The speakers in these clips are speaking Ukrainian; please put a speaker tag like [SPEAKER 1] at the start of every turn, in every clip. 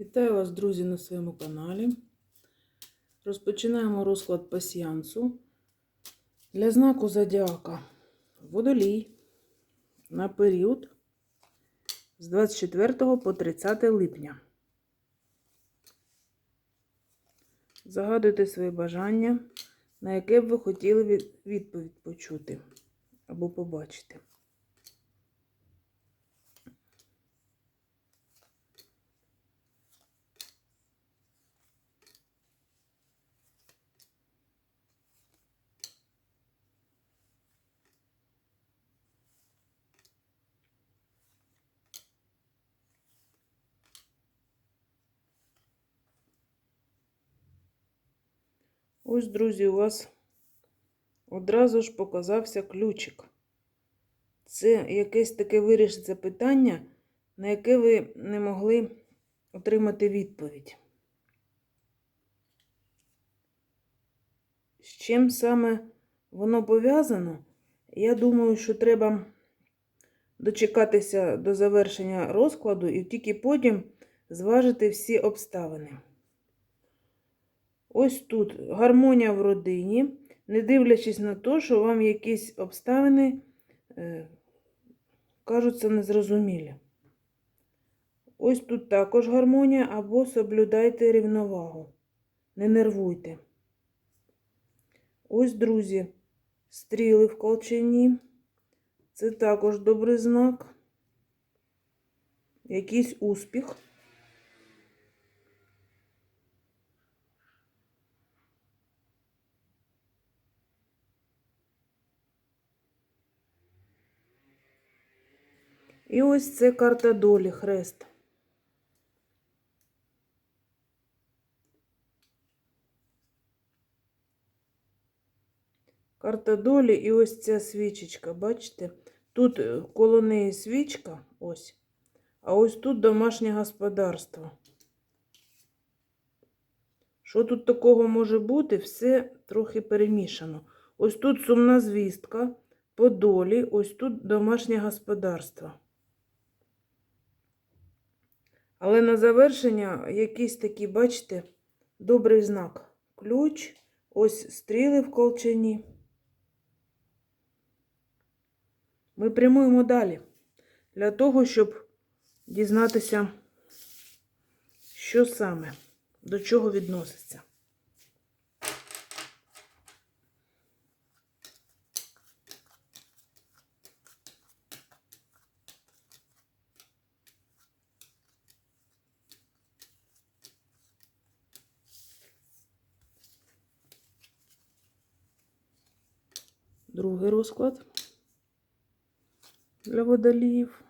[SPEAKER 1] Вітаю вас, друзі, на своєму каналі. Розпочинаємо розклад пасіянсу для знаку Зодіака Водолій на період з 24 по 30 липня. Загадуйте свої бажання, на яке б ви хотіли відповідь почути або побачити. Ось, друзі, у вас одразу ж показався ключик. Це якесь таке вирішиться питання, на яке ви не могли отримати відповідь. З чим саме воно пов'язано? Я думаю, що треба дочекатися до завершення розкладу і тільки потім зважити всі обставини. Ось тут гармонія в родині, не дивлячись на те, що вам якісь обставини е, кажуться незрозумілі. Ось тут також гармонія, або соблюдайте рівновагу. Не нервуйте. Ось, друзі, стріли в колчині. Це також добрий знак. Якийсь успіх. І ось це карта долі, хрест. Карта долі і ось ця свічечка, бачите? Тут е, коло неї свічка, ось, а ось тут домашнє господарство. Що тут такого може бути? Все трохи перемішано. Ось тут сумна звістка по долі, ось тут домашнє господарство. Але на завершення якийсь такий, бачите, добрий знак. Ключ, ось стріли в колчані. Ми прямуємо далі для того, щоб дізнатися, що саме, до чого відноситься. Другий розклад для водоліїв.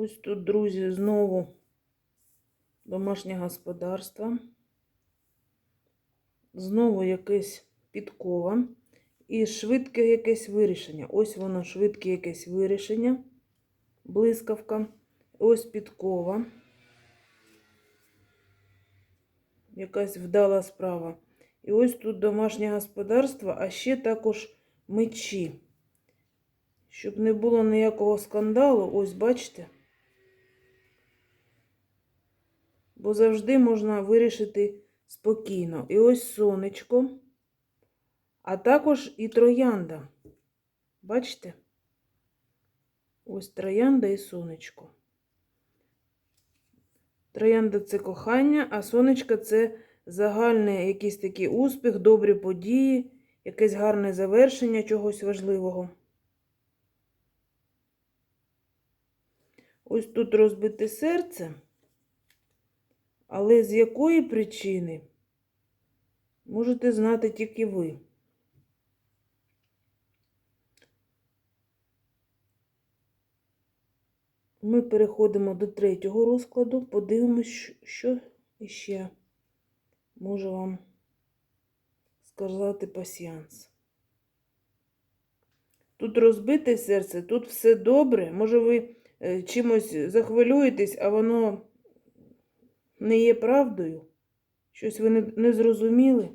[SPEAKER 1] Ось тут, друзі, знову домашнє господарство. Знову якесь підкова. І швидке якесь вирішення. Ось воно, швидке якесь вирішення. Блискавка. Ось підкова. Якась вдала справа. І ось тут домашнє господарство, а ще також мечі. Щоб не було ніякого скандалу, ось бачите. Бо завжди можна вирішити спокійно. І ось сонечко, а також і троянда. Бачите? Ось троянда і сонечко. Троянда це кохання, а сонечко це загальний якийсь такий успіх, добрі події, якесь гарне завершення чогось важливого. Ось тут розбите серце. Але з якої причини можете знати тільки ви. Ми переходимо до третього розкладу, подивимось, що- іще може вам сказати пасіянс. Тут розбите серце, тут все добре. Може, ви е, чимось захвилюєтесь, а воно не є правдою. Щось ви не, не зрозуміли.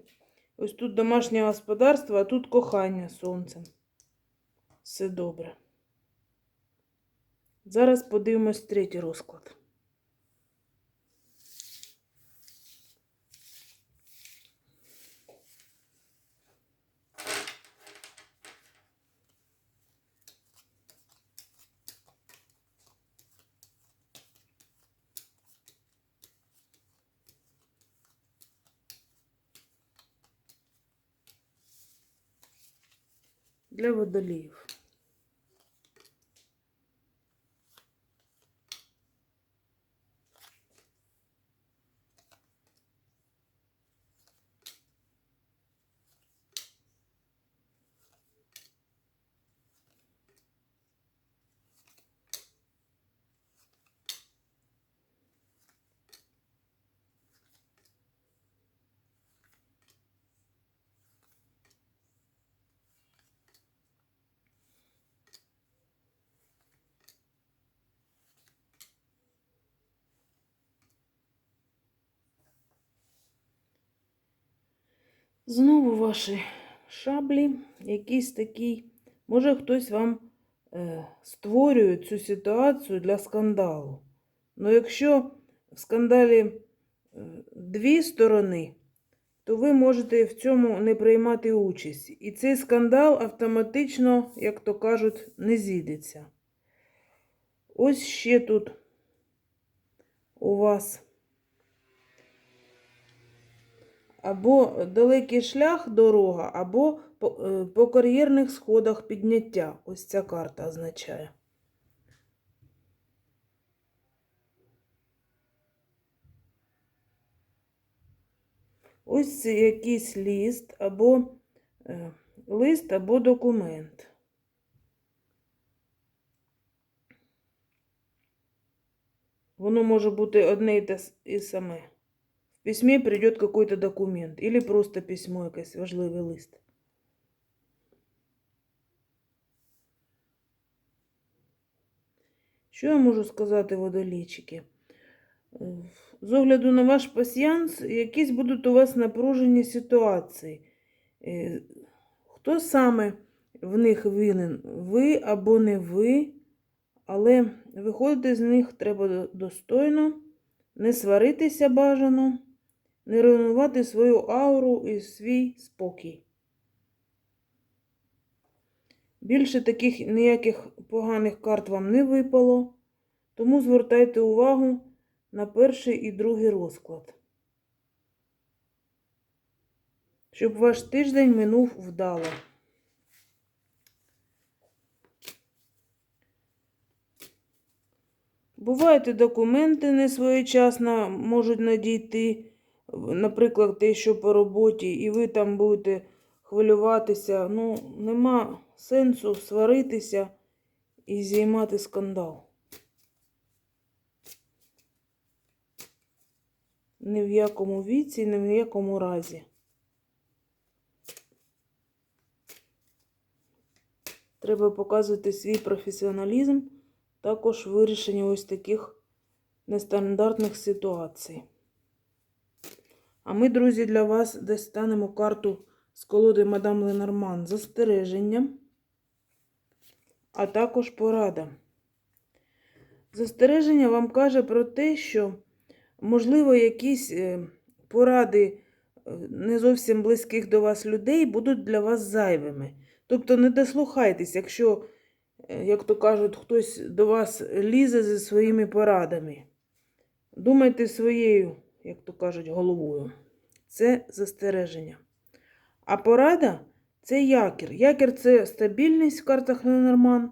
[SPEAKER 1] Ось тут домашнє господарство, а тут кохання сонцем. Все добре. Зараз подивимось третій розклад. Для водоліїв. Знову ваші шаблі, якийсь такий. Може, хтось вам е, створює цю ситуацію для скандалу. Ну, якщо в скандалі е, дві сторони, то ви можете в цьому не приймати участь. І цей скандал автоматично, як то кажуть, не зійдеться. Ось ще тут у вас. Або далекий шлях, дорога, або по, е, по кар'єрних сходах підняття. Ось ця карта означає. Ось якийсь ліст, або е, лист, або документ. Воно може бути одне і те і саме. В письме придет какой-то документ или просто письмо, якийсь важливий лист. Що я можу сказати, водолійчики? З огляду на ваш пасіянс, якісь будуть у вас напружені ситуації. Е, Хто саме в них винен? Ви або не ви, але виходити з них треба достойно, не сваритися бажано, не руйнувати свою ауру і свій спокій. Більше таких ніяких поганих карт вам не випало, тому звертайте увагу на перший і другий розклад. Щоб ваш тиждень минув вдало. Бувають і документи не своєчасно можуть надійти, наприклад, те, що по роботі, і ви там будете хвилюватися. Ну, нема сенсу сваритися і зіймати скандал. Ні в якому віці, ні в якому разі. Треба показувати свій професіоналізм, також вирішення ось таких нестандартних ситуацій. А ми, друзі, для вас достанемо карту з колоди Мадам Ленорман застереження, а також порада. Застереження вам каже про те, що, можливо, якісь е, поради е, не зовсім близьких до вас людей будуть для вас зайвими. Тобто не дослухайтесь, якщо, е, як то кажуть, хтось до вас лізе зі своїми порадами. Думайте своєю, як то кажуть, головою. Це застереження. А порада це якір. Якір це стабільність в картах Ленорман.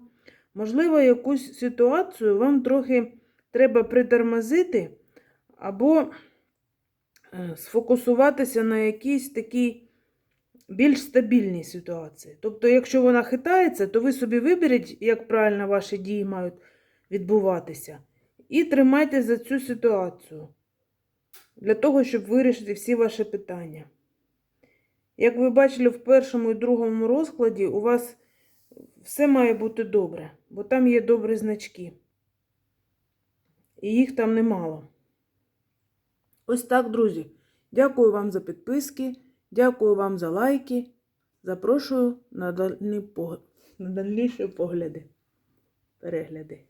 [SPEAKER 1] Можливо, якусь ситуацію вам трохи треба притормозити або е, сфокусуватися на якійсь такій більш стабільній ситуації. Тобто, якщо вона хитається, то ви собі виберіть, як правильно ваші дії мають відбуватися. І тримайте за цю ситуацію для того, щоб вирішити всі ваші питання. Як ви бачили в першому і другому розкладі, у вас все має бути добре, бо там є добрі значки. І їх там немало. Ось так, друзі. Дякую вам за підписки, дякую вам за лайки. Запрошую на дальні на дальніші погляди, перегляди.